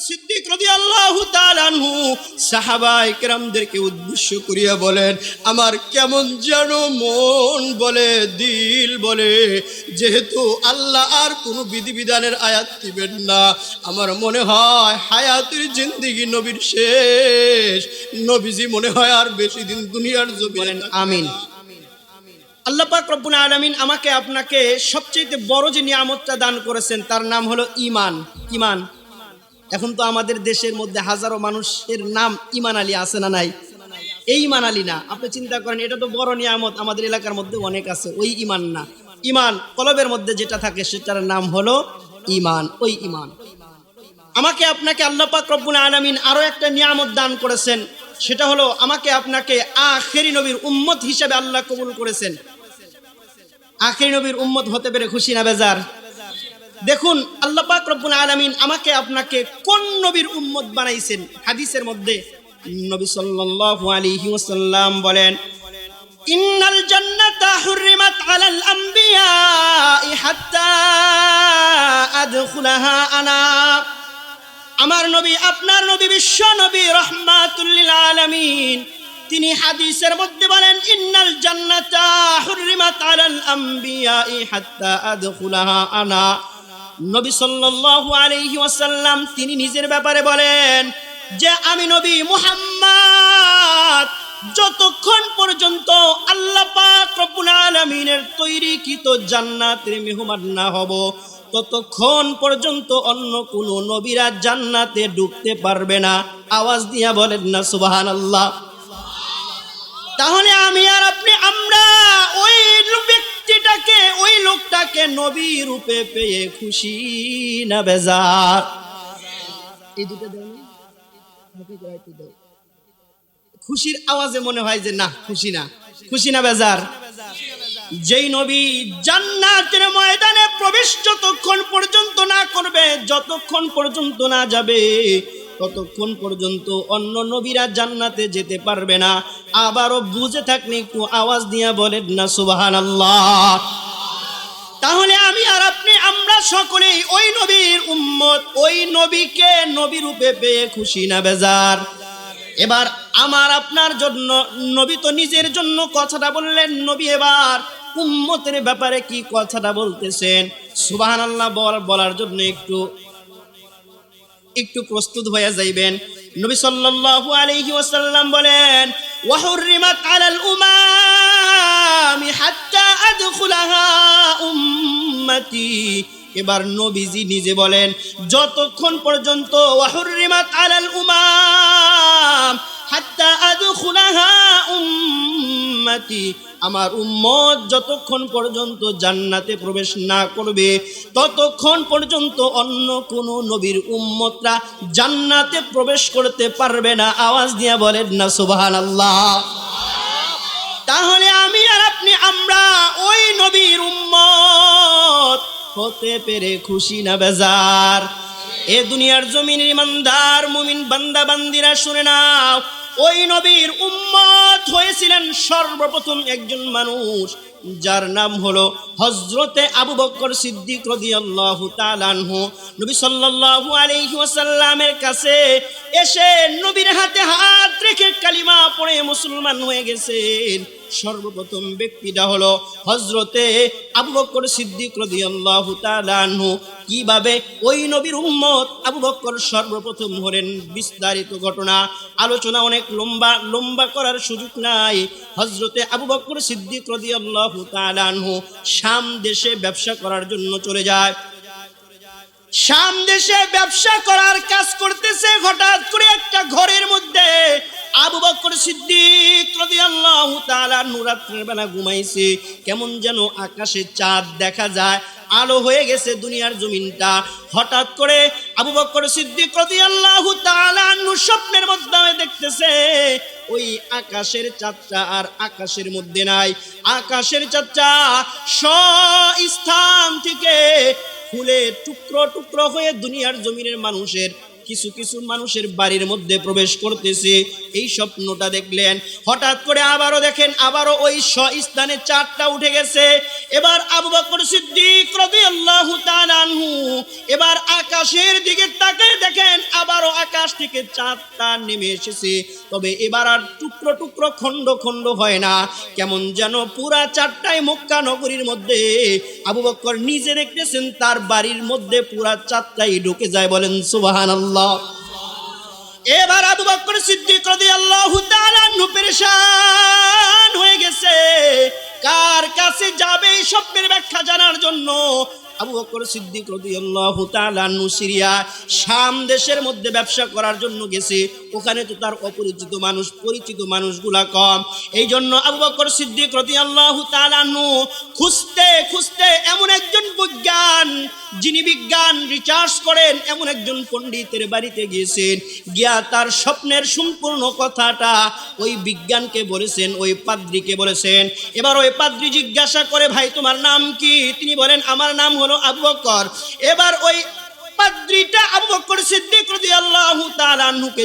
সিদ্দিক উদ্দেশ্য করিয়া বলেন আমার কেমন যেন মন বলে দিল বলে যেহেতু আল্লাহ আর কোনো বিধিবিধানের আয়াত দিবেন না আমার মনে হয় হায়াতের জিন্দিগি নবীর শেষ। নবীজি মনে হয় আর বেশি দিন দুনিয়ার বলেন আমিন। আল্লাহ পাক রব্বুল আলামিন আমাকে আপনাকে সবচেয়ে বড় যে নিয়ামতটা দান করেছেন তার নাম হলো ইমান। ইমান। এখন তো আমাদের দেশের মধ্যে হাজারো মানুষের নাম ইমান আলী আছে না নাই? এই ইমান আলী না। আপনি চিন্তা করেন, এটা তো বড় নিয়ামত। আমাদের এলাকার মধ্যে অনেক আছে, ওই ইমান না। ইমান কলবের মধ্যে যেটা থাকে, সেটার নাম হলো ইমান ওই ইমান আমাকে আপনাকে আল্লাহ পাক রব্বুল আলামিন আরও একটা নিয়ামত দান করেছেন। সেটা হলো, আমাকে আপনাকে আখেরি নবীর উম্মত হিসেবে আল্লাহ কবুল করেছেন। আখেরি নবীর উম্মত হতে পেরে খুশি না বেজার? দেখুন, আল্লাহ পাক রব্বুল আলামিন আমাকে, আপনাকে কোন নবীর উম্মত বানাইছেন? হাদিসের মধ্যে নবী সাল্লাল্লাহু আলাইহি ওয়াসাল্লাম বলেন, ইন্নাল জান্নাতা হুররিমাত আলাল আম্বিয়া হাত্তা আদখুলাহা আনা। আমার নবী, আপনার নবী বিশ্ব নবী রহমাতুল্লিল আলামিন, তিনি হাদিসের মধ্যে বলেন, ইন্নাল জান্নাতা হুররিমাত আলাল আম্বিয়া হাত্তা আদখুলাহা আনা। নবী সাল্লাল্লাহু আলাইহি ওয়াসাল্লাম, তিনি নিজের ব্যাপারে বলেন যে, আমি নবী মুহাম্মদ, যতক্ষণ পর্যন্ত আল্লাহ পাক রব্বুল আলামিনের তৈরিকৃত জান্নাতের মেহমান না হব, ততক্ষণ পর্যন্ত অন্য কোন নবীরা জান্নাতে ঢুকতে পারবে না। আওয়াজ দিয়া বলেন না, সুবহানাল্লাহ। তাহলে আমি আর আপনি লোকটাকে নবী রূপে পেয়ে খুশি না বেজার? এই দুটো। খুশির আওয়াজে মনে হয় যে, না, খুশি না। খুশি না বেজার? যেই নবী জান্নাতের ময়দানে প্রবেশ যতক্ষণ পর্যন্ত না করবে, যতক্ষণ পর্যন্ত না যাবে, ততক্ষণ পর্যন্ত অন্য নবীরা জান্নাতে যেতে পারবে না। আবারও বুঝে থাকলে একটু আওয়াজ দিয়া বলেন না সুবাহান তাহলে আমি আর আপনি, আমরা সকলেই ওই নবীর উম্মত। ওই নবীকে নবী রূপে পেয়ে খুশি না বেজার। এবার আমার আপনার জন্য, নবী তো নিজের জন্য কথাটা বললেন, নবী এবার উম্মতের ব্যাপারে কি কথাটা বলতেছেন? সুবাহান আল্লাহ বলার জন্য একটু একটু প্রস্তুত হয়ে যাইবেন। নবী সাল্লাল্লাহু আলাইহি ওয়াসাল্লাম বলেন ওয়াহুররিমাত আলাল উমামি হাত্তা আদখুলাহা উম্মতি এবার নবীজি নিজে বলেন, যতক্ষণ পর্যন্ত ওয়াহুররিমাত আলাল উমাম, হাত্তা আদখুলাহা উম্মতি, আমার উম্মত যতক্ষণ পর্যন্ত জান্নাতে প্রবেশ না করবে, ততক্ষণ পর্যন্ত অন্য কোন নবীর উম্মতরা জান্নাতে প্রবেশ করতে পারবে না। আওয়াজ দিয়ে বলেন না, সুবহানাল্লাহ। তাহলে আমি আর আপনি, আমরা ওই নবীর উম্মত। হতে পেরে খুশি না বেজার। এ দুনিয়ার জমিনের ইমানদার, মুমিন বান্দা, বান্দিরা, শুনে নাও। ওই নবীর উম্মত হয়েছিলেন সর্বপ্রথম একজন মানুষ, যার নাম হলো হজরতে আবু বকর সিদ্দিক রাদিয়াল্লাহু তাআলা আনহু। নবী সাল্লাল্লাহু আলাইহি ওয়াসাল্লামের কাছে এসে নবীর হাতে হাত রেখে কালিমা পড়ে মুসলমান হয়ে গেছেন। সর্বপ্রথম ব্যক্তিটা হলো হজরতে আবু বকর সিদ্দিক রাদিয়াল্লাহু তাআলা আনহু। কীভাবে ওই নবীর উম্মত আবু বকর সর্বপ্রথম হলেন, বিস্তারিত ঘটনা, আলোচনা অনেক লম্বা লম্বা করার সুযোগ নাই। হজরতে আবু বকর সিদ্দিক রাদিয়াল্লাহু তাআলা আনহু শাম দেশে ব্যবসা করার জন্য চলে যায়। শাম দেশে ব্যবসা করার কাজ করতেছে হঠাৎ করে একটা ঘরের মধ্যে বকর সিদ্দিক রাদিয়াল্লাহু তাআলা রাত্রের বেলা ঘুমাইছে, কেমন যেন আকাশে চাঁদ দেখা যায়, আলো হয়ে গেছে দুনিয়ার জমিনটা। হঠাৎ করে আবু বকর সিদ্দিক রাদিয়াল্লাহু তাআলা স্বপ্নের মাধ্যমে দেখতেছে, ওই আকাশের চাঁদটা আর আকাশের মধ্যে নাই। আকাশের চাঁদটা স স্থান থেকে ফুলে টুকরো টুকরো হয়ে দুনিয়ার জমিনের মানুষের কিছু কিছু মানুষের বাড়ির মধ্যে প্রবেশ করতেছে। এই স্বপ্নটা দেখলেন। হঠাৎ করে আবারও দেখেন, আবারও ওই স্থানে চারটা উঠে গেছে। এবার আবু বকর সিদ্দিক রাদিয়াল্লাহু তাআলা আনহু, এবার আকাশের দিকে তাকিয়ে দেখেন, আবারও আকাশ থেকে চাঁদটা নেমে এসেছে। তবে এবার আর টুকরো টুকরো, খণ্ড খণ্ড হয় না। কেমন যেন পুরা চারটায় মক্কা নগরীর মধ্যে। আবু বক্কর নিজে দেখতেছেন, তার বাড়ির মধ্যে পুরা চারটাই ঢুকে যায়। বলেন সুবাহান আল্লাহ এবার আবু বকর সিদ্দিক রাদিয়াল্লাহু তাআলা নু পেরেশান হয়ে গেছে। কার কাছে যাবে এই স্বপ্নের ব্যাখ্যা জানার জন্য আবু বকর সিদ্দিক রাদিয়াল্লাহু তাআলা সিরিয়া শাম দেশের মধ্যে ব্যবসা করার জন্য গেছে। ওখানে তো তার অপরিচিত মানুষ, পরিচিত মানুষগুলা কম। এই জন্য আবু বকর সিদ্দিক রাদিয়াল্লাহু তাআলা নু খুঁজতে খুঁজতে এমন একজন বিজ্ঞান, যিনি বিজ্ঞান রিচার্জ করেন, এমন একজন পণ্ডিতের বাড়িতে গিয়েছেন। গিয়া তার স্বপ্নের সম্পূর্ণ কথাটা ওই বিজ্ঞানকে বলেছেন, ওই পাদ্রিকে বলেছেন। এবার ওই পাদ্রি জিজ্ঞাসা করে, ভাই, তোমার নাম কি? তিনি বলেন, আমার নাম হলো আবু বকর। এবার ওই পাদ্রিটা আবু বকর সিদ্দিক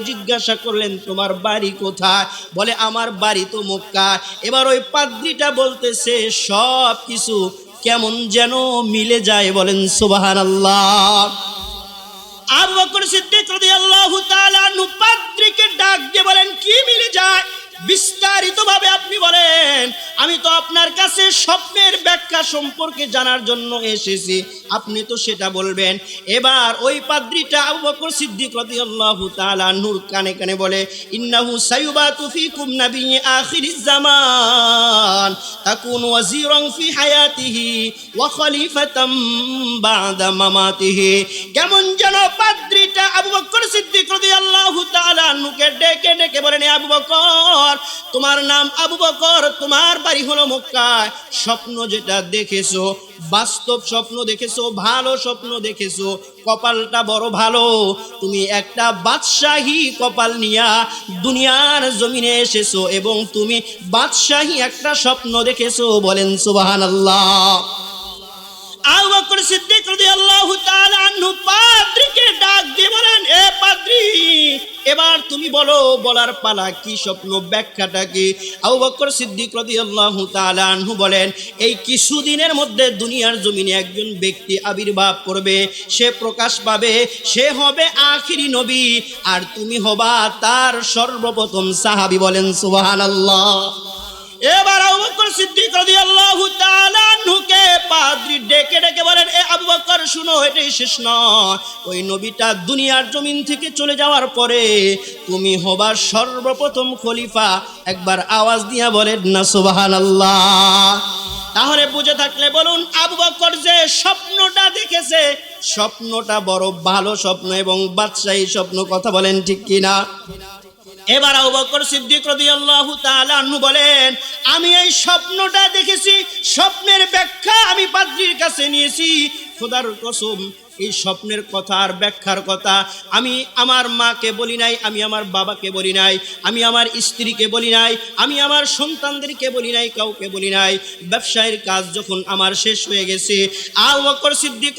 জিজ্ঞাসা করলেন, তোমার বাড়ি কোথায়? বলে, আমার বাড়ি তো মক্কা। এবার ওই পাদ্রিটা বলতেছে, সব কিছু কেমন যেন মিলে যায়। বলেন আবু বকর সিদ্দিক পাদ্রীকে ডাক দিয়ে বলেন, কি মিলে যায়? বিস্তারিত ভাবে আপনি বলেন, আমি তো আপনার কাছে স্বপ্নের ব্যাখ্যা সম্পর্কে জানার জন্য এসেছি, আপনি তো সেটা বলবেন। এবার ওই পাদ্রীটা আবু বকর সিদ্দিক রাদিয়াল্লাহু তাআলা নূর কানে কানে বলে, ইন্নাহু সায়ুবাতু ফিকুম নাবিয়্যি আখিরিজ জামান, তাকুন ওয়াজিরান ফি হায়াতিহি ওয়া খলিফাতাম বাদা মামাতিহি। কেমন যেন পাদ্রীটা আবু বকর সিদ্দিক রাদিয়াল্লাহু তাআলা নুকে ডেকে ডেকে বলেন আবু বকর তোমার নাম আবু বকর, তোমার বাড়ি হলো মক্কায়। স্বপ্ন যেটা দেখেছ, বাস্তব স্বপ্ন দেখেছ, ভালো স্বপ্ন দেখেছ, কপালটা বড় ভালো। তুমি একটা বাদশাহী কপাল নিয়া দুনিয়ার জমিনে এসেছ এবং তুমি বাদশাহী একটা স্বপ্ন দেখেছ, বলেন সুবহানাল্লাহ। ডাক বলেন, এ এবার তুমি বলো, বলার পালা কি স্বপ্ন, ব্যাখ্যাটা কি? বলেন, এই কিছুদিনের মধ্যে দুনিয়ার জমিনে একজন ব্যক্তি আবির্ভাব করবে, সে প্রকাশ পাবে, সে হবে আখিরি নবী, আর তুমি হবা তার সর্বপ্রথম সাহাবী বলেন, সুবহানাল্লাহ। এবার আবু বকর সিদ্দিক রাদিয়াল্লাহু তাআলা আনহুকে পাদ্রী ডেকে ডেকে বলেন, এ আবু বকর, শুনো, এটাই শেষ নয়। ওই নবীটা দুনিয়ার জমিন থেকে চলে যাওয়ার পরে তুমি হবার সর্বপ্রথম খলিফা। একবার আওয়াজ দিয়া বলেন, না, সুবহানাল্লাহ। তাহলে বুঝে থাকলে বলুন, আবু বকর যে স্বপ্নটা দেখেছে, স্বপ্নটা বড় ভালো স্বপ্ন এবং বাদশাহী স্বপ্ন, কথা বলেন ঠিক কিনা? এবার অবকর বকর সিদ্দিক রাদিয়াল্লাহু তাআলা আনহু বলেন, আমি এই স্বপ্নটা দেখেছি, স্বপ্নের ব্যাখ্যা আমি পাদ্রির কাছে নিয়েছি। খোদার কসম এই স্বপ্নের কথা আর ব্যাখ্যার কথা আমি আমার মাকে বলি নাই, আমি আমার বাবাকে বলি নাই, আমি আমার স্ত্রীকে বলি নাই, আমি আমার সন্তানদেরকে বলি নাই, কাউকে বলি নাই। ব্যবসায়ের কাজ যখন আমার শেষ হয়ে গেছে বকর সিদ্দিক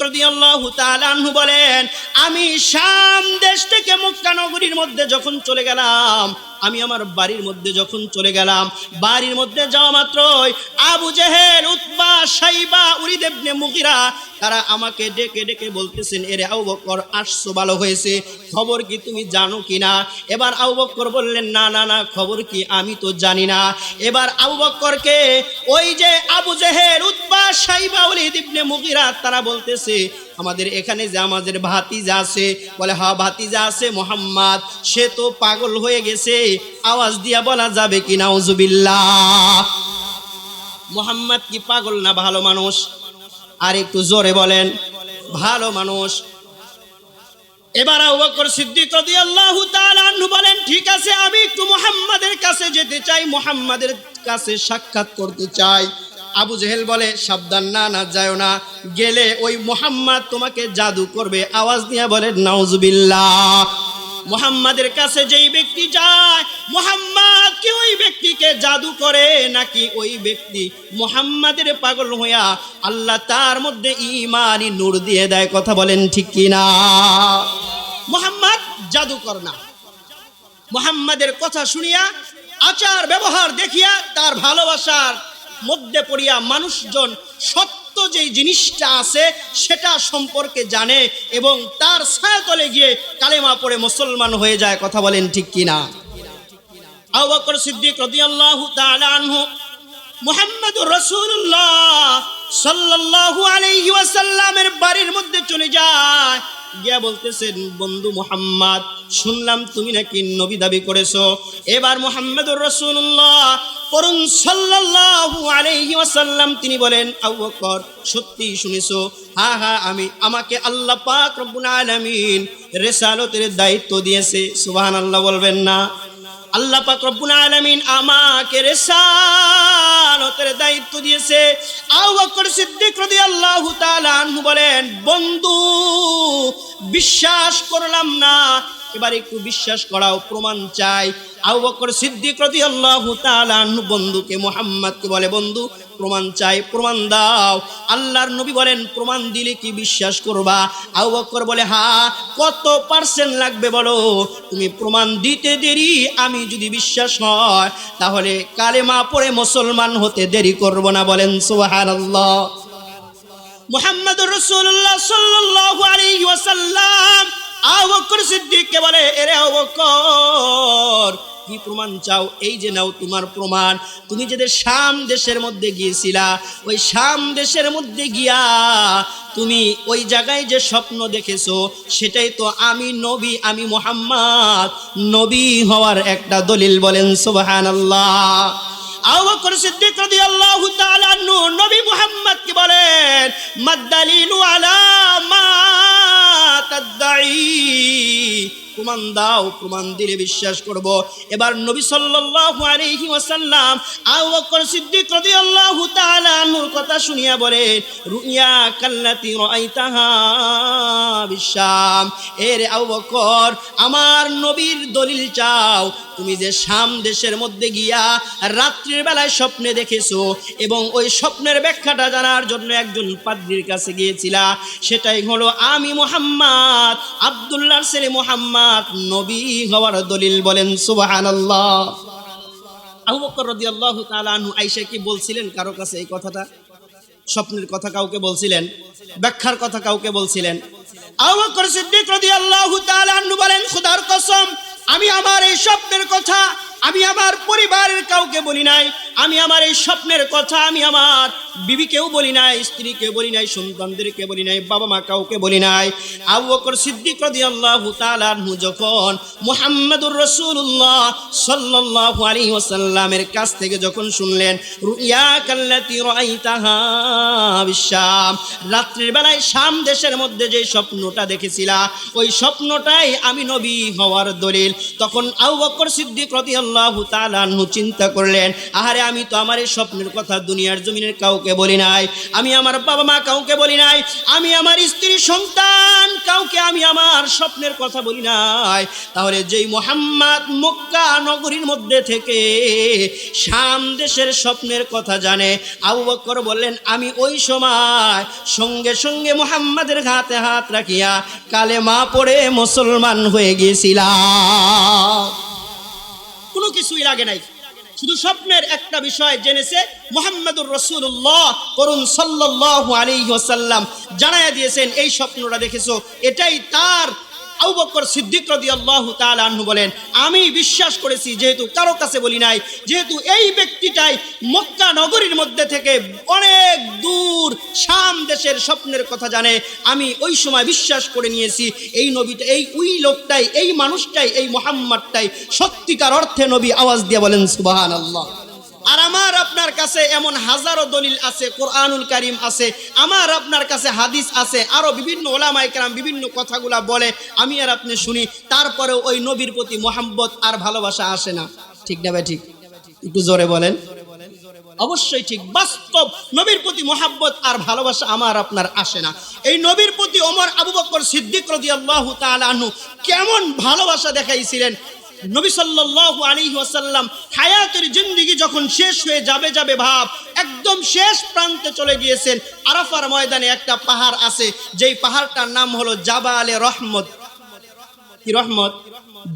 বলেন, আমি শাম দেশ থেকে মক্কা নগরীর মধ্যে যখন চলে গেলাম আমি আমার বাড়ির মধ্যে যখন চলে গেলাম, বাড়ির মধ্যে যাওয়া মাত্রই আবু জেহেল, উতবা, সাইবা উরিদেবনে মুগিরা, তারা আমাকে ডেকে ডেকে বলতেছেন, এরে আবু বকর, আসছো, ভালো হয়েছে। খবর কি তুমি জানো কি না এবার আবু বকর বললেন, না না না, খবর কি আমি তো জানি না। এবার আবু বকরকে ওই যে আবু জেহেল, উতবা, সাইবা উলিদ ইবনে মুগিরা, তারা বলতেছে আমাদের এখানে যে আমাদের ভাতিজা আছে, বলে হা ভাতিজা আছে মোহাম্মদ, সে তো পাগল হয়ে গেছে, আওয়াজ দিয়া বলা যাবে কি নাউজুবিল্লাহ মোহাম্মদ কি পাগল না ভালো মানুষ? আর একটু জোরে বলেন, ভালো মানুষ। এবার আবু বকর সিদ্দিক রাদিয়াল্লাহু তাআলা আনহু বলেন, ঠিক আছে, আমি একটু মুহাম্মাদের কাছে যেতে চাই, মুহাম্মাদের কাছে সাক্ষাৎ করতে চাই। আবু জেহেল বলে, সাবধান, না না যায় না। গেলে ওই মুহাম্মদ তোমাকে জাদু করবে। আওয়াজ দিয়ে বলে, নাউজুবিল্লাহ। মুহাম্মাদের কাছে যেই ব্যক্তি যায়, মুহাম্মদ, কি ওই ব্যক্তিকে জাদু করে? নাকি ওই ব্যক্তি মুহাম্মাদের পাগল হইয়া আল্লাহ তার মধ্যে ইমানি নূর দিয়ে দেয়? কথা বলেন ঠিক কিনা মুহাম্মদ জাদুকর না। মুহাম্মাদের কথা শুনিয়া আচার ব্যবহার দেখিয়া তার ভালোবাসার মধ্যে পড়িয়া মানুষজন সত্য যেই জিনিসটা আছে সেটা সম্পর্কে জানে এবং তার ছায়াতলে গিয়ে কালেমা পড়ে মুসলমান হয়ে যায়, কথা বলেন ঠিক কিনা? সাল্লাল্লাহু বাড়ির মধ্যে চলে যায় গিয়া বলতেছেন বন্ধু মুহাম্মদ, শুনলাম তুমি নাকি নবী দাবি করেছ। এবার মুহাম্মদুর রসুল্লাহ করুন সাল্লাল্লাহু আলাইহি ওয়াসাল্লাম, তিনি বলেন, আবু সত্যি শুনেছো? হা হা, আমি, আমাকে আল্লাহ পাক রব্বুল আলামিন রিসালতের দায়িত্ব দিয়েছে। সুবহানাল্লাহ বলবেন না। আল্লাহ পাক রব্বুল আলামিন আমাকে রিসালতের দায়িত্ব দিয়েছে। আবু বকর সিদ্দিক রদি আল্লাহ আনহু বলেন বন্ধু বিশ্বাস করলাম না। এবার একটু বিশ্বাস করাও, প্রমাণ চাই। আবু বকর সিদ্দিক রাদিয়াল্লাহু তাআলা বন্ধুকে মুহাম্মদকে বলে, বন্ধু, প্রমাণ চাই, প্রমাণ দাও। আল্লাহর নবী বলেন, প্রমাণ দিলে কি বিশ্বাস করবা? আবু বকর বলে হ্যাঁ কত পার্সেন্ট লাগবে বলো? তুমি প্রমাণ দিতে দেরি, আমি যদি বিশ্বাস হয়, তাহলে কালেমা পড়ে মুসলমান হতে দেরি করব না। বলেন, সুবহানাল্লাহ। মুহাম্মদুর রাসূলুল্লাহ সাল্লাল্লাহু আলাইহি বকর সিদ্দিককে বলে, এরে আবু বকর কি প্রমাণ চাও, এই যে নাও তোমার প্রমাণ। তুমি যে শাম দেশের মধ্যে গিয়েছিলা, ওই শাম দেশের মধ্যে গিয়া তুমি ওই জায়গায় যে স্বপ্ন দেখেছ, সেটাই তো আমি নবী, আমি মোহাম্মদ, নবী হওয়ার একটা দলিল বলেন, সুবহানাল্লাহ। আবু বকর সিদ্দিক রাদিয়াল্লাহু তাআলা আনহু নবী মুহাম্মদ কি বলেন? প্রমাণ দাও, প্রমাণ দিলে বিশ্বাস করব। এবার নবী সাল্লাল্লাহু আলাইহি ওয়াসাল্লাম আবু বকর সিদ্দিক রাদিয়াল্লাহু তাআলা আনহুর কথা শুনিয়া বলে রুইয়া কাল্লাতি রাআইতাহা বিশাম। এর আবু বকর, আমার নবীর দলিল চাও। তুমি যে শাম দেশের মধ্যে গিয়া রাত্রির বেলায় স্বপ্নে দেখেছ এবং ওই স্বপ্নের ব্যাখ্যাটা জানার জন্য একজন পাদ্রির কাছে গিয়েছিলা। সেটাই হলো আমি মোহাম্মদ, আব্দুল্লাহর ছেলে মোহাম্মদ। নবী হওয়ার দলিল বলেন আনহু আয়েশা কি বলছিলেন কারও কাছে এই কথাটা? স্বপ্নের কথা কাউকে বলছিলেন? ব্যাখ্যার কথা কাউকে বলছিলেন? বলেন আমি আমার এই স্বপ্নের কথা আমি আমার পরিবারের কাউকে বলি নাই, আমি আমার এই স্বপ্নের কথা আমি আমার বিবিকেও বলি নাই স্ত্রীকে বলি নাই, সন্তানদেরকে বলি নাই, বাবা মা কাউকে বলি নাই। আবু বকর সিদ্দিক রাদিয়াল্লাহু তাআলা যখন মুহাম্মদুর রাসূলুল্লাহ সাল্লাল্লাহু আলাইহি ওয়াসাল্লামের কাছ থেকে যখন শুনলেন, রুইয়া কাল্লাতি রাআইতাহা বিশাম রাত্রির বেলায় শাম দেশের মধ্যে যে স্বপ্নটা দেখেছিলা, ওই স্বপ্নটাই আমি নবী হওয়ার দলিল। তখন আবু বকর সিদ্দিক রাদিয়াল্লাহু তাআলা আনহু চিন্তা করলেন, আহারে আমি তো আমার এই স্বপ্নের কথা দুনিয়ার জমিনের কাউকে বলি নাই, আমি আমার বাবা মা কাউকে বলি নাই, আমি আমার স্ত্রী সন্তান কাউকে আমি আমার স্বপ্নের কথা বলি নাই। তাহলে যেই মোহাম্মদ মক্কা নগরীর মধ্যে থেকে শাম দেশের স্বপ্নের কথা জানে, আবু বকর বললেন, আমি ওই সময় সঙ্গে সঙ্গে মোহাম্মদের হাতে হাত রাখিয়া কালে মা পড়ে মুসলমান হয়ে গিয়েছিলাম। কোনো কিছুই লাগে নাই। শুধু স্বপ্নের একটা বিষয় জেনেছে মোহাম্মদুর রসুল্লাহ করুন সাল্লাহ আলী ওসাল্লাম জানাইয়া দিয়েছেন, এই স্বপ্নটা দেখেছ। এটাই তার আবু বকর সিদ্দিক রাদিয়াল্লাহু তাআলা আনহু বলেন, আমি বিশ্বাস করেছি, যেহেতু কারও কাছে বলি নাই, যেহেতু এই ব্যক্তিটাই মক্কা নগরীর মধ্যে থেকে অনেক দূর শাম দেশের স্বপ্নের কথা জানে, আমি ওই সময় বিশ্বাস করে নিয়েছি, এই নবীটা, এই ওই লোকটাই, এই মানুষটাই, এই মোহাম্মদটাই সত্যিকার অর্থে নবী আওয়াজ দিয়ে বলেন, সুবহানাল্লাহ। আর আমার আপনার কাছে এমন হাজারো দলিল আছে, কোরআনুল কারিম আছে, আমার আপনার কাছে হাদিস আছে, আরও বিভিন্ন ওলামাই কারাম বিভিন্ন কথাগুলা বলে, আমি আর আপনি শুনি, তারপরেও ওই নবীর প্রতি মোহাম্মত আর ভালোবাসা আসে না। ঠিক না ভাই, ঠিক? একটু জোরে বলেন। অবশ্যই ঠিক, বাস্তব নবীর প্রতি মোহাব্বত আর ভালোবাসা আমার আপনার আসে না। এই নবীর প্রতি ওমর আবু বকর সিদ্দিক রাদিয়াল্লাহু তাআলা আনহু কেমন ভালোবাসা দেখাইছিলেন নবী সাল্লাল্লাহু আলাইহি ওয়াসাল্লাম হায়াতের জিন্দেগি যখন শেষ হয়ে যাবে যাবে ভাব, একদম শেষ প্রান্তে চলে গিয়েছেন। আরাফার ময়দানে একটা পাহাড় আছে, যেই পাহাড়টার নাম হলো জাবালে রহমত। কি রহমত?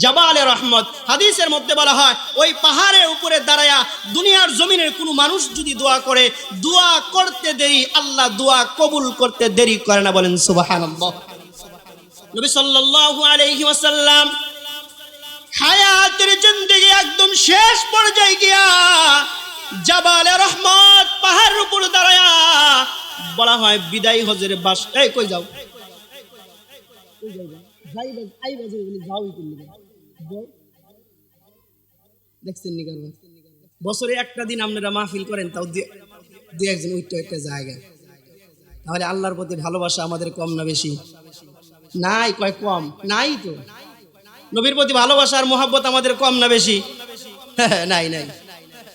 জাবালে রহমত। হাদিসের মধ্যে বলা হয়, ওই পাহাড়ের উপরে দাঁড়ায়া দুনিয়ার জমিনের কোনো মানুষ যদি দোয়া করে, দোয়া করতে দেরি, আল্লাহ দোয়া কবুল করতে দেরি করে না বলেন সুবহানাল্লাহ। নবী সাল্লাল্লাহু আলাইহি ওয়াসাল্লাম হায়াতের জিন্দেগি একদম শেষ পর্যায়ে গিয়া জাবালে রহমত পাহাড়ের উপর দাঁড়ায়া বলা হয়, বিদায় হজের বাস। এই, কই যাও। দেখছেন বছরে একটা দিন আপনারা মাহফিল করেন, তাও দুই একজন উঠতে একটা জায়গা। তাহলে আল্লাহর প্রতি ভালোবাসা আমাদের কম না বেশি? নাই, কয় কম? নাই তো। নবীর প্রতি ভালোবাসা আর মোহাব্বত আমাদের কম না বেশি? নাই নাই।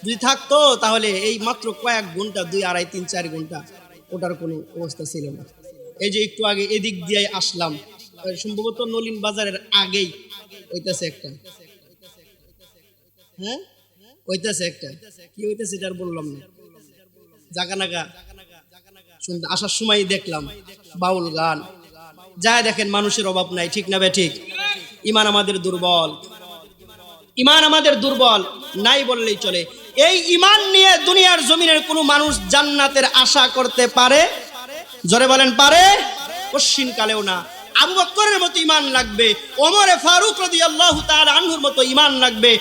যদি থাকতো তাহলে এই মাত্র কয়েক ঘণ্টা দুই আড়াই তিন চার ঘণ্টা ওটার কোনো অবস্থা ছিল না। এই যে একটু আগে এদিক দিয়ে আসলাম সম্ভবত নলিন বাজারের আগেই ওইটাছে একটা। হ্যাঁ? ওইটাছে একটা। কি হইতেছে এটা আর বললাম না। জাগা নাগা আসার সময় দেখলাম বাউল গান। যা দেখেন মানুষের অভাব নাই ঠিক না বে ঠিক? ইমান আমাদের দুর্বল। ইমান আমাদের দুর্বল, নাই বললেই চলে। এই ইমান নিয়ে দুনিয়ার জমিনের কোনো মানুষ জান্নাতের আশা করতে পারে? জোরে বলেন, পারে? কালেও না। আবু মতো ইমান লাগবে ফারুক আনহুর মতো ইমান লাগবে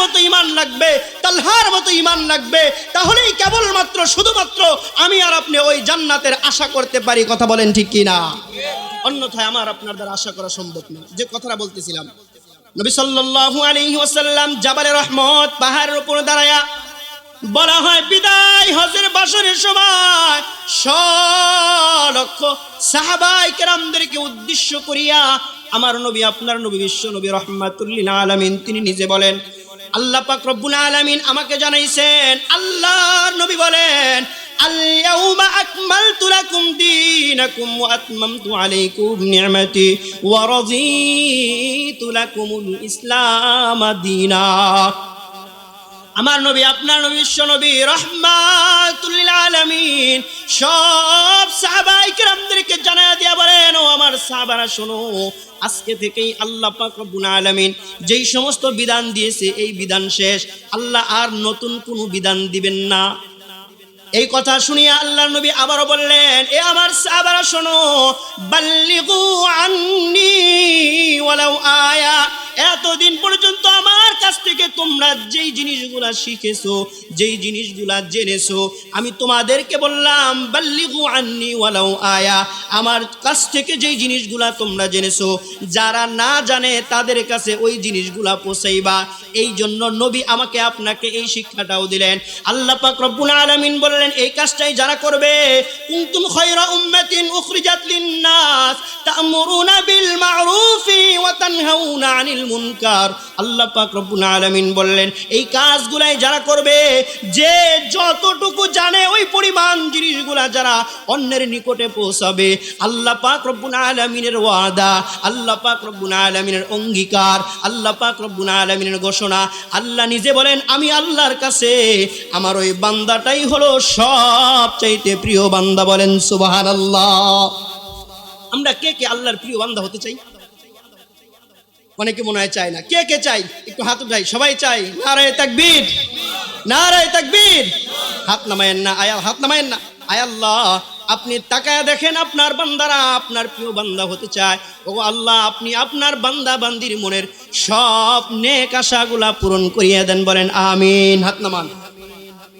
মতো ইমান লাগবে, তালহার মতো ইমান লাগবে। তাহলেই কেবলমাত্র, শুধুমাত্র আমি আর আপনি ওই জান্নাতের আশা করতে পারি, কথা বলেন ঠিক কি না অন্যথায় আমার আপনার দ্বারা আশা করা সম্ভব না। যে কথাটা বলতেছিলাম, নবী সাল্লাল্লাহু আলাইহি ওয়াসাল্লাম জাবালে রহমত পাহাড়ের উপর দাঁড়ায়া বলা হয়, বিদায় হজের বাসরের সময় লক্ষ সাহাবাই কেরামদেরকে উদ্দেশ্য করিয়া আমার নবী, আপনার নবী, বিশ্ব নবী রহমাতুল্লিল আলামিন, তিনি নিজে বলেন, আল্লাহ পাক রব্বুল আলামিন আমাকে জানাইছেন, আল্লাহর নবী বলেন اليوم أكملت لكم دينكم وأتممت عليكم نعمتي ورضيت لكم الإسلام دينا আমার নবী আপনার নবী বিশ্ব নবী রহমাতুল্লিল আলামিন সব সাহাবাই কিরামদেরকে জানায়া দিয়া বলেন ও আমার সাহাবারা শোনো আজকে থেকেই আল্লাহ পাক রব্বুল আলামিন যেই সমস্ত বিধান দিয়েছে এই বিধান শেষ আল্লাহ আর নতুন কোনো বিধান দিবেন না এই কথা শুনিয়া আল্লাহ নবী আবারও বললেন, এ আমার সাহাবারা, শোনো, বাল্লিগু আন্নি ওয়ালাউ আয়া, এতদিন পর্যন্ত আমার কাছ থেকে তোমরা যেই জিনিসগুলা শিখেছো, যেই জিনিসগুলা জেনেছো, আমি তোমাদেরকে বললাম, বাল্লিগু আন্নি ওয়ালাউ আয়া। আমার কাছ থেকে যেই জিনিসগুলা তোমরা জেনেছো, যারা না জানে তাদের কাছে ওই জিনিসগুলা পৌঁছাইবা। এই জন্য নবী আমাকে আপনাকে এই শিক্ষাটাও দিলেন। আল্লাহ পাক রব্বুল আলামিন বললেন, এই কাজটাই যারা করবে, কুনতুম খায়রা উম্মাতিন উখরিজাত লিন-নাস, তা'মুরুনা বিল মা'রুফি ওয়া তানহাউনা আনিল মুনকার। আল্লাহ পাক রব্বুল আলামিন বললেন, এই কাজগুলাই যারা করবে, যে যতটুকু জানে ওই পরিমাণ জিনিসগুলা যারা অন্যের নিকটে পৌঁছাবে, আল্লাহ পাক রব্বুল আলামিনের ওয়াদা, আল্লাহ পাক রব্বুল আলামিনের অঙ্গীকার, আল্লাহ পাক রব্বুল আলমিনের ঘোষণা, আল্লাহ নিজে বলেন, আমি আল্লাহর কাছে, আমার ওই বান্দাটাই হলো সব চাইতে প্রিয় বান্দা বলেন সুবহানাল্লাহ। আমরা কে কে আল্লাহর প্রিয় বান্দা হতে চাই? অনেকে মনে হয় চায় না। কে কে চাই একটু হাত উঠাই। সবাই চাই নারায় তাকবীর। নারায় তাকবীর। হাত নামায়েন না, আয়া, হাত নামায়েন না। আয় আল্লাহ, আপনি তাকায় দেখেন আপনার বান্দারা, আপনার প্রিয় বান্দা হতে চায়। ও আল্লাহ, আপনি আপনার বান্দা বান্দির মনের সব নেক আশাগুলা পূরণ করিয়ে দেন বলেন, আমিন। হাত নামান।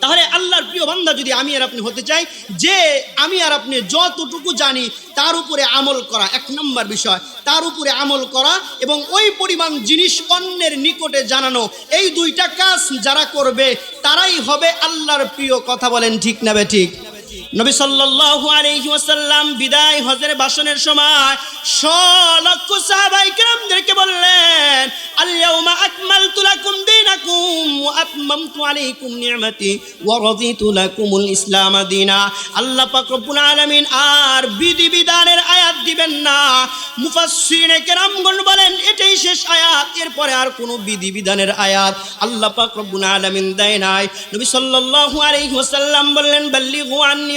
তাহলে আল্লাহর প্রিয় বান্দা যদি আমি আর আপনি হতে চাই, যে আমি আর আপনি যতটুকু জানি, তার উপরে আমল করা এক নম্বর বিষয়। তার উপরে আমল করা এবং ওই পরিমাণ জিনিস অন্যের নিকটে জানানো, এই দুইটা কাজ যারা করবে, তারাই হবে আল্লাহর প্রিয়। কথা বলেন ঠিক না বে ঠিক? নবী সাল্লাল্লাহু আলাইহি ওয়াসাল্লাম বিদায় হজের ভাষণের সময় লক্ষ সাহাবাই কেরামদেরকে বললেন, আল-ইয়াউমা আকমালতু লাকুম দীনাকুম ওয়া আতমামতু আলাইকুম নি'মাতি ওয়া রাদিতু লাকুমুল ইসলাম দীনা। আল্লাহ পাক রব্বুল আলামিন আর বিধি বিধানের আয়াত দিবেন না। মুফাসসিরিনে কেরামগণ বলেন, এটাই শেষ আয়াত, এরপরে আর কোনো বিধি বিধানের আয়াত আল্লাহ পাক রব্বুল আলামিন দেয় নাই। নবী সাল্লাল্লাহু আলাইহি ওয়াসাল্লাম বললেন, বাল্লিগু আন্নি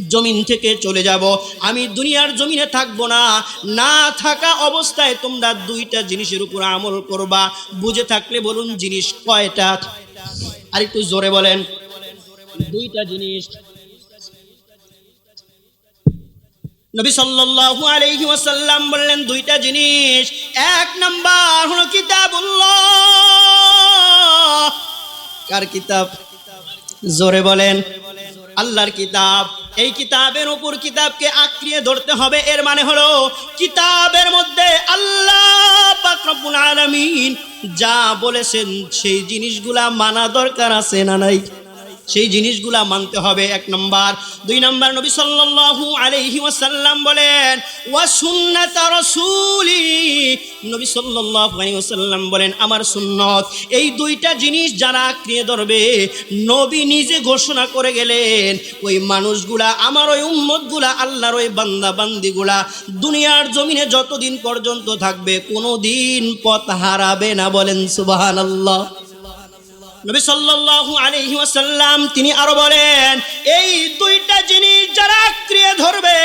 জমিন থেকে চলে যাব। আমি দুনিয়ার জমিনে থাকব না। না থাকা অবস্থায় তোমরা দুইটা জিনিসের উপর আমল করবা। বুঝে থাকলে বলুন জিনিস কয়টা? আর একটু জোরে বলেন। দুইটা জিনিস। নবী সাল্লাল্লাহু আলাইহি ওয়াসাল্লাম বললেন, দুইটা জিনিস। এক নাম্বার হলো কিতাবুল্লাহ। কার কিতাব? জোরে বলেন। আল্লাহর কিতাব। এই কিতাবের উপর কিতাবকে আঁকড়িয়ে ধরতে হবে, এর মানে হলো কিতাবের মধ্যে আল্লাহ পাক রব্বুল আলামিন যা বলেছেন, সেই জিনিসগুলা মানা দরকার আছে না নাই? সেই জিনিসগুলা মানতে হবে, এক নম্বর। দুই নম্বর, নবী সাল্লাল্লাহু আলাইহি ওয়াসাল্লাম বলেন, ওয়া সুন্নাত রাসূলি। নবী সাল্লাল্লাহু আলাইহি ওয়াসাল্লাম বলেন, আমার সুন্নত। এই দুইটা জিনিস যারা আঁকড়িয়ে ধরবে, নবী নিজে ঘোষণা করে গেলেন, ওই মানুষগুলা, আমার ওই উম্মতগুলা, আল্লাহর ওই বান্দা বান্দিগুলা দুনিয়ার জমিনে যতদিন পর্যন্ত থাকবে কোনো দিন পথ হারাবে না। বলেন, সুবহানাল্লাহ। নবী সাল্লাল্লাহু আলাইহি ওয়াসাল্লাম তিনি আরও বলেন, এই দুইটা জিনিস যারা আঁকড়িয়ে ধরবে,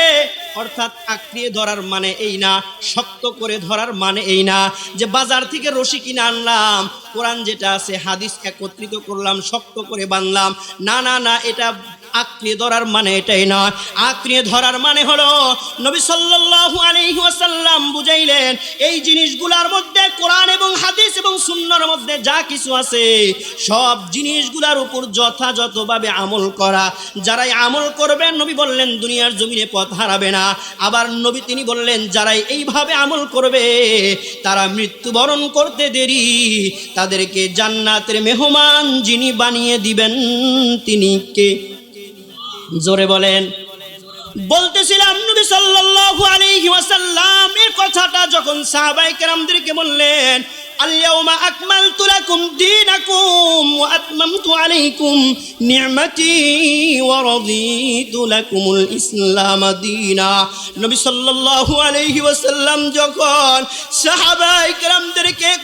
অর্থাৎ আঁকড়িয়ে ধরার মানে এই না, শক্ত করে ধরার মানে এই না, যে বাজার থেকে রশি কিনে আনলাম, কোরআন যেটা আছে হাদিস একত্রিত করলাম, শক্ত করে বানলাম, না না না, এটা আঁকড়িয়ে ধরার মানে এটাই নয়। আঁকড়িয়ে ধরার মানে হলো নবী সাল্লাল্লাহু আলাইহি ওয়াসাল্লাম বুঝাইলেন, এই জিনিসগুলোর মধ্যে কোরআন এবং হাদিস এবং সুন্নাহর মধ্যে যা কিছু আছে, সব জিনিসগুলোর উপর যথাযথভাবে আমল করা। যারাই আমল করবেন নবী বললেন, দুনিয়ার জমিনে পথ হারাবে না। আবার নবী তিনি বললেন, যারাই এইভাবে আমল করবে, তারা মৃত্যুবরণ করতে দেরি। তাদেরকে জান্নাতের মেহমান যিনি বানিয়ে দিবেন, তিনি কে? জোরে বলেন। বলতেছিলাম নবী সাল্লাল্লাহু আলাইহি ওয়াসাল্লাম এই কথাটা যখন সাহাবায়ে কেরামদেরকে বললেন আল-ইয়াউমা আকমালতু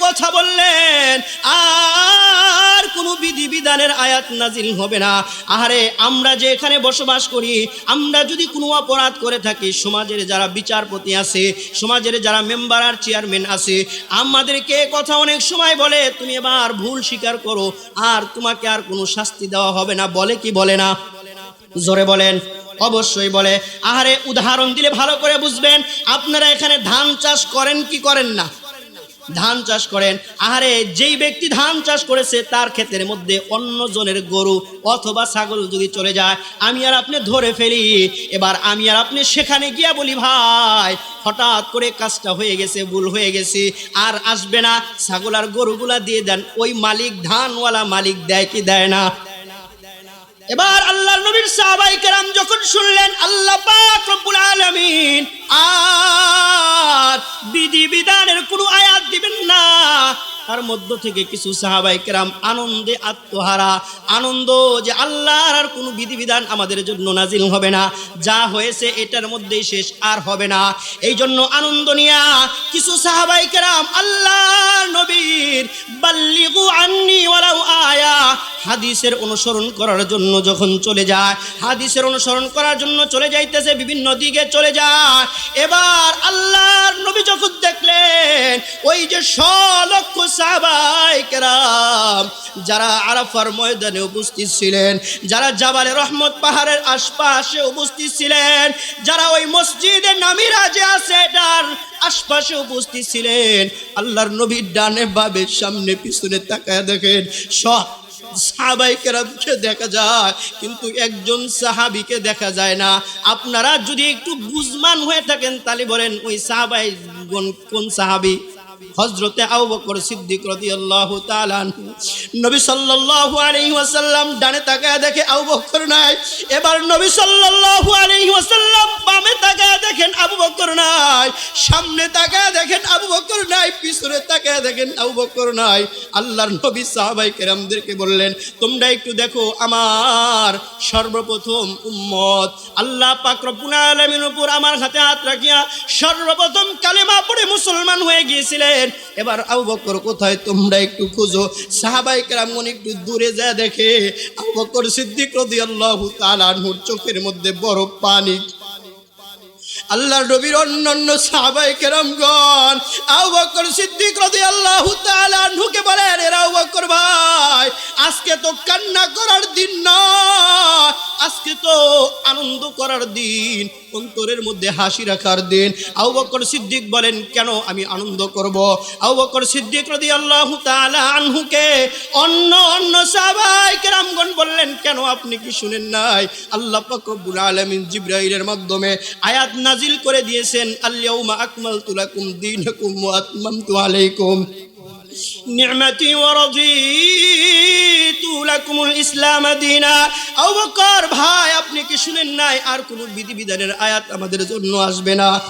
কথা বললেন, আর কোনো বিধি বিধানের আয়াত নাজিল হবে না। আহারে, আমরা যে এখানে বসবাস করি, আমরা যদি কোনো অপরাধ করে থাকি, সমাজের যারা বিচারপতি আছে, সমাজের যারা মেম্বার আর চেয়ারম্যান আছে, আমাদেরকে এ কথা অনেক সময় বলে, তুমি এবার ভুল স্বীকার করো, আর তোমাকে আর কোনো শাস্তি দেওয়া হবে না। বলে কি বলে না? জোরে বলেন। অবশ্যই বলে। আহারে, উদাহরণ দিলে ভালো করে বুঝবেন, আপনারা এখানে ধান চাষ করেন কি করেন না? ধান চাষ করেন। আহারে, যেই ব্যক্তি ধান চাষ করেছে, তার ক্ষেতের মধ্যে অন্য জনের গরু অথবা ছাগল যদি চলে যায়, আমি আর আপনি ধরে ফেলি। এবার আমি আর আপনি সেখানে গিয়া বলি, ভাই, হঠাৎ করে কাজটা হয়ে গেছে, ভুল হয়ে গেছে, আর আসবে না। ছাগল আর গরুগুলা দিয়ে দেন। ওই মালিক ধানওয়ালা মালিক দেয় কি দেয় না? এবার আল্লাহ নবীর সাহাবাই কেরাম যখন শুনলেন, আল্লাহ পাক রব্বুল আলামিন, আর বিধি বিধানের কোনো আয়াত দিবেন না তার মধ্য থেকে কিছু সাহাবাই কেরাম আনন্দে আত্মহারা। আনন্দ যে আল্লাহর আর কোনো বিধিবিধান আমাদের জন্য নাজিল হবে না। যা হয়েছে এটার মধ্যেই শেষ আর হবে না। এই জন্য আনন্দ নিয়া কিছু সাহাবাই কেরাম আল্লাহ নবীর বাল্লিগু আন্নি ওয়ালাউ আয়া হাদিসের অনুসরণ করার জন্য যখন চলে যায়, হাদিসের অনুসরণ করার জন্য চলে যাইতেছে, বিভিন্ন দিকে চলে যায়। এবার আল্লাহর নবী যখন দেখলেন, ওই যে লক্ষ সাহাবাই যারা আরাফার ময়দানে উপস্থিত ছিলেন, যারা জাবালে রহমত পাহাড়ের আশপাশে উপস্থিত ছিলেন, যারা ওই মসজিদে নামিরা যে আছে এটার আশপাশে উপস্থিত ছিলেন, আল্লাহর নবীর ডানে বাবে সামনে পিছনে তাকায় দেখেন, সব সাহাবাই কেরামকে দেখা যায়, কিন্তু একজন সাহাবিকে দেখা যায় না। আপনারা যদি একটু বুঝমান হয়ে থাকেন, তাহলে বলেন, ওই সাহাবাই কোন সাহাবি? হজরতে আবু বকর সিদ্দিক রাদিয়াল্লাহু তাআলা নবী সাল্লাল্লাহু আলাইহি ওয়াসাল্লাম ডানে তাকায় দেখে আবু বকর নাই। এবার নবী সাল্লাল্লাহু আলাইহি ওয়াসাল্লাম বামে তাকায় দেখেন আবু বকর নাই। সামনে তাকায় দেখেন আবু বকর নাই। পিছনে তাকায় দেখেন আবু বকর নাই। আল্লাহর নবী সাহাবাই কেরামদেরকে বললেন, তোমরা একটু দেখো আমার সর্বপ্রথম উম্মত। আল্লাহ পাক রব্বুল আলামিন উপর আমার হাতে হাত রাখিয়া সর্বপ্রথম কালেমা পড়ে মুসলমান হয়ে গিয়েছিলেন। এবার আবু বকর কোথায়? তোমরা একটু খুঁজো। সাহাবাই কেরামন একটু দূরে যা দেখে আবু বকর সিদ্দিক রাদিয়াল্লাহু তাআলা আনহুর চোখের মধ্যে বড় পানি আল্লাহর নবীর অন্যান্য সাহাবাই কেরামগণ, আবু বকর সিদ্দিক রাদিয়াল্লাহু তাআলা আনহুকে বলেন, এরা আবু বকর ভাই, আজকে তো কান্না করার দিন না, আজকে তো আনন্দ করার দিন, অন্তরের মধ্যে হাসি রাখার দিন। আবু বকর সিদ্দিক বলেন, কেন আমি আনন্দ করব? আবু বকর সিদ্দিক রদি তাআলা আনহুকে অন্য অন্য সাহাবাই কেরামগণ বললেন, কেন আপনি কি শুনেন নাই? আল্লাহ পাক রব্বুল আলামিন জিবরাইলের মাধ্যমে আয়াত নাজিল করে দিয়েছেন আল্লাউমা আকমাল তুলাকুম লাকুম দীনাকুম ওয়া আতমামতু আলাইকুম। নি'মাতি ওয়া রাদিতু ইসলাম দীনা। আবু ভাই, আপনি কি শুনেন নাই? আর কোনো বিধিবিধানের আয়াত আমাদের জন্য আসবে না।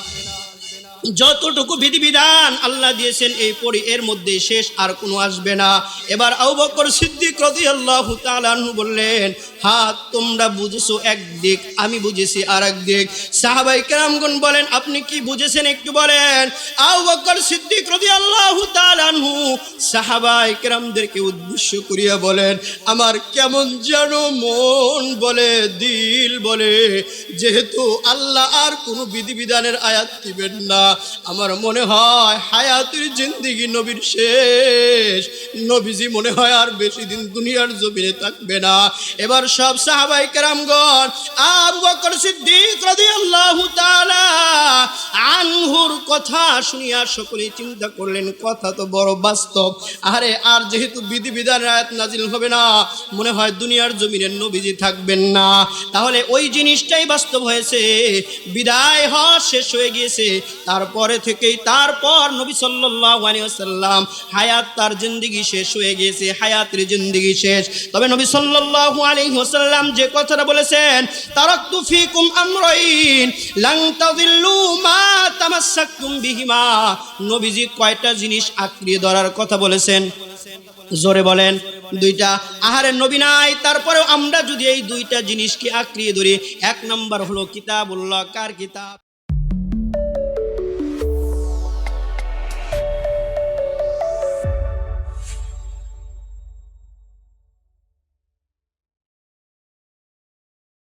যতটুকু বিধিবিধান আল্লাহ দিয়েছেন, এই পরি এর মধ্যে শেষ আর কোনো আসবে না। এবার আবু বকর সিদ্দিক রাদিয়াল্লাহু তাআলা আনহু বললেন হ্যাঁ তোমরা বুঝেছ একদিক আমি বুঝেছি আর এক দিক। সাহাবাই কেরামগণ বলেন, আপনি কি বুঝেছেন একটু বলেন? আবু বকর সিদ্দিক রাদিয়াল্লাহু তাআলা আনহু সাহাবাই কেরামদেরকে উদ্দেশ্য করিয়া বলেন, আমার কেমন যেন মন বলে, দিল বলে, যেহেতু আল্লাহ আর কোনো বিধিবিধানের আয়াত দিবেন না। আমার মনে হয় হায়াতের জিন্দিগি নবীর শেষ। নবীজি মনে হয় আর বেশি দিন দুনিয়ার জমিনে থাকবে না। এবার সব সাহাবাই কেরামগণ, আবু বকর সিদ্দিক রাদিয়াল্লাহু তাআলা আনহুর কথা শুনিয়া সকলেই চিন্তা করলেন, কথা তো বড় বাস্তব। আরে, আর যেহেতু বিধিবিধানের আয়াত নাজিল হবে না, মনে হয় দুনিয়ার জমিনের নবীজি থাকবেন না। তাহলে ওই জিনিসটাই বাস্তব হয়েছে। বিদায় হওয়া শেষ হয়ে গিয়েছে। তারপরে থেকেই তারপর নবী সাল্লাল্লাহু আলাইহি ওয়াসাল্লাম হায়াত তার জিন্দেগি শেষ হয়ে গিয়েছে, হায়াতের জিন্দেগি শেষ। তবে নবী সাল্লাল্লাহু আলাইহি ওয়াসাল্লাম যে কথাটা বলেছেন, তারাকতু ফিকুম আমরাইন লান তাদিল্লু মা তামাসসাকতুম বিহিমা। নবীজি কয়টা জিনিস আঁকড়িয়ে ধরার কথা বলেছেন? জোরে বলেন, দুইটা। আহারে নবী নাই, তারপরেও আমরা যদি এই দুইটা জিনিসকে আঁকড়িয়ে ধরি, এক নম্বর হলো কিতাবুল্লাহ, কার কিতাব?